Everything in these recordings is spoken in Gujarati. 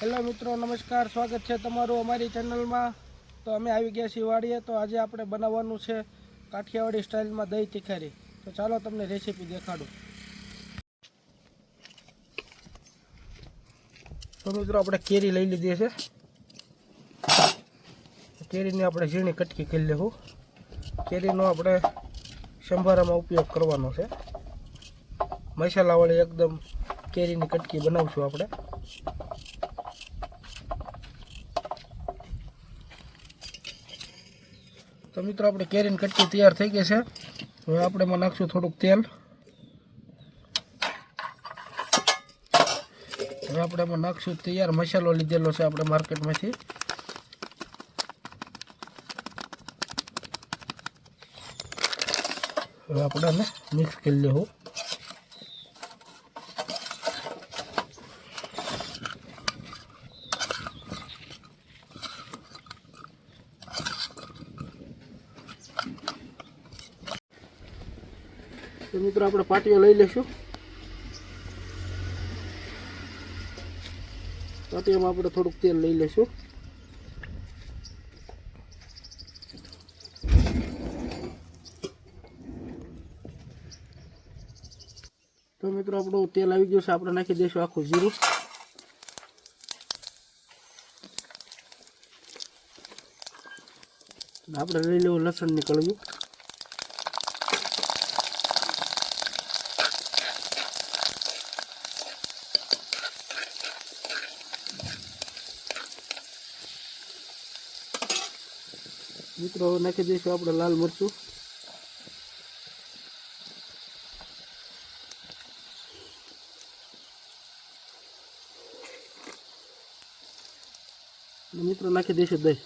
હેલો મિત્રો, નમસ્કાર. સ્વાગત છે તમારું અમારી ચેનલમાં. તો અમે આવી ગયા છીએ વાડીએ. તો આજે આપણે બનાવવાનું છે કાઠિયાવાડી સ્ટાઇલમાં દહીં તીખારી. તો ચાલો તમને રેસીપી દેખાડું. તો મિત્રો, આપણે કેરી લઈ લીધી છે. કેરીની આપણે ઝીણી કટકી કરી લેવું કેરીનો આપણે સંભારામાં ઉપયોગ કરવાનો છે. મસાલાવાળી એકદમ કેરીની કટકી બનાવશું આપણે. તો મિત્રો આપણે કેરીની કટકી તૈયાર થઈ ગઈ છે. હવે આપણે એમાં નાખશું થોડુંક તેલ. હવે આપણે એમાં નાખશું તૈયાર મસાલો લીધેલો છે આપણે માર્કેટમાંથી. હવે આપણે આને મિક્સ કરી લેવું. તો મિત્રો આપણે પાટીઓ લઈ લઈશું. પાટીઓમાં આપણે થોડુંક તેલ લઈ લઈશું. તો મિત્રો આપણું તેલ આવી ગયું છે, આપણે નાખી દઈશું આખું જીરું. આપણે લઈ લેવું લસણની કળવું મિત્રો નાખી દઈશું આપણે લાલ મરચું. મિત્રો નાખી દઈશું દહીં.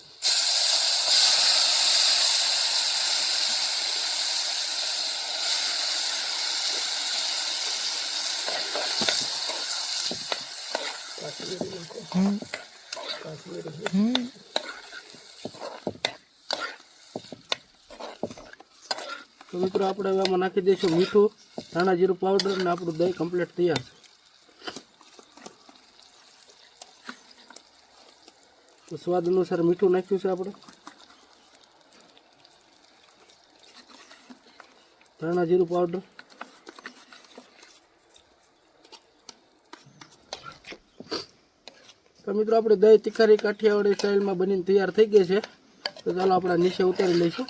તો મિત્રો આપણે હવે આમાં નાખી દઈશું મીઠું, ધાણા જીરું પાવડર અને આપણું દહીં કમ્પ્લીટ તૈયાર છે. તો સ્વાદ અનુસાર મીઠું નાખ્યું છે આપણે. ધાણા જીરું પાવડર તો મિત્રો આપણે દહીં તિખારી કાઠિયાવાડી સ્ટાઇલમાં બનીને તૈયાર થઈ ગઈ છે. તો ચાલો આપણે નીચે ઉતારી લઈશું.